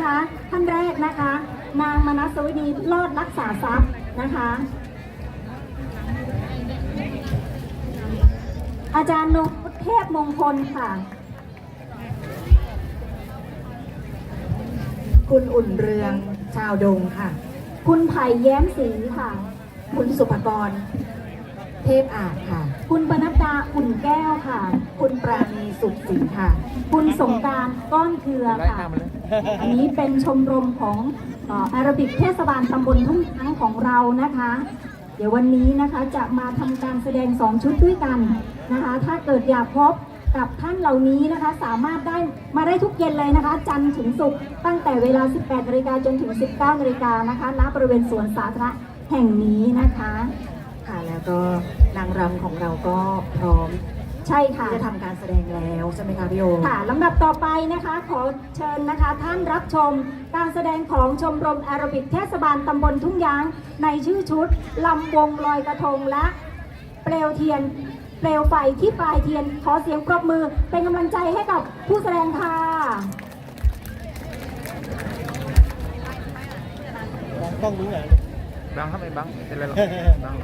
นะคะ ท่านแรกนะคะ นางมนัสวินีรอดรักษาทรัพย์นะคะอาจารย์นุเทพมงคลค่ะ คุณอุ่นเรืองชาวดงค่ะ คุณไผ่แย้มศรีค่ะ คุณสุภกร เทพอาจค่ะ คุณปนัดดาอุ่นแก้วค่ะ คุณปราณีสุขศรีค่ะ คุณสงกรารก้อนเครือค่ะ อันนี้เป็นชมรมของเอ่อแอโรบิกเทศบาลตำบลทุ่งช้างของเรานะคะ เดี๋ยววันนี้นะคะจะมาทำการแสดง2ชุดด้วยกันนะคะ ถ้าเกิดอยากพบกับท่านเหล่านี้นะคะสามารถได้มาได้ทุกเย็นเลยนะคะ จันทร์ถึงศุกร์ตั้งแต่เวลา 18นาฬิกาจนถึง 19นาฬิกานะคะณบริเวณสวนสาธารณะแห่งนี้นะคะ ค่ะแล้วก็นางรำของเราก็พร้อม ใช่ค่ะ ที่จะทำการแสดงแล้วใช่ไหมคะพี่โอ ค่ะลำดับต่อไปนะคะขอเชิญนะคะท่านรับชมการแสดงของชมรมแอโรบิกเทศบาลตำบลทุ่งยาง ในชื่อชุดลำวงลอยกระทงและ เปลวเทียน เปลวไฟที่ปลายเทียน ขอเสียงปรบมือเป็นกำลังใจให้กับผู้แสดงค่ะ บ้องรู้ไง บังครับไอ้บังเป็นไรหรอก บัง